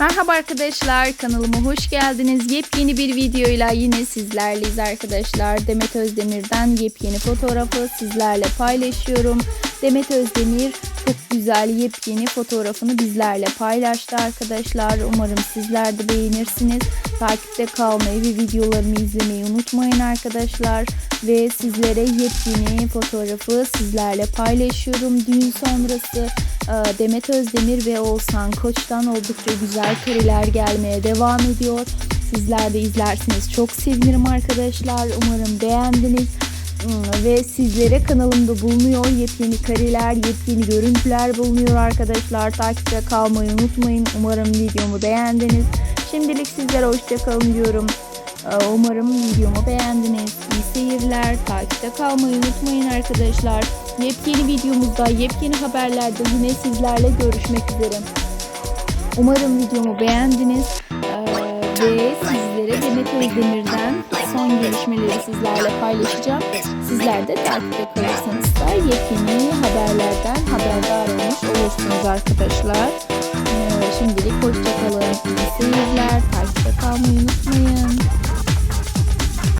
Merhaba arkadaşlar kanalıma hoş geldiniz. Yepyeni bir videoyla yine sizlerleyiz arkadaşlar. Demet Özdemir'den yepyeni fotoğrafı sizlerle paylaşıyorum. Demet Özdemir çok güzel yepyeni fotoğrafını bizlerle paylaştı arkadaşlar. Umarım sizler de beğenirsiniz. Takipte kalmayı ve videolarımı izlemeyi unutmayın arkadaşlar. Ve sizlere yepyeni fotoğrafı sizlerle paylaşıyorum. Düğün sonrası Demet Özdemir ve Oğuzhan Koç'tan oldukça güzel kareler gelmeye devam ediyor. Sizler de izlersiniz. Çok sevinirim arkadaşlar. Umarım beğendiniz. Hmm, Ve sizlere kanalımda bulunuyor yepyeni kareler, yepyeni görüntüler bulunuyor arkadaşlar. Takipte kalmayı unutmayın. Umarım videomu beğendiniz. Şimdilik sizlere hoşçakalın diyorum. Ee, Umarım videomu beğendiniz. Seyirler. Takipte kalmayı unutmayın arkadaşlar. Yepyeni videomuzda, yepyeni haberlerde yine sizlerle görüşmek üzere. Umarım videomu beğendiniz. Ee, ve sizlere Demet Özdemir'den son gelişmeleri sizlerle paylaşacağım. Sizler de takipte kalırsanız da yepyeni haberlerden haberdar olmuş olursunuz arkadaşlar. Ee, şimdilik hoşçakalın.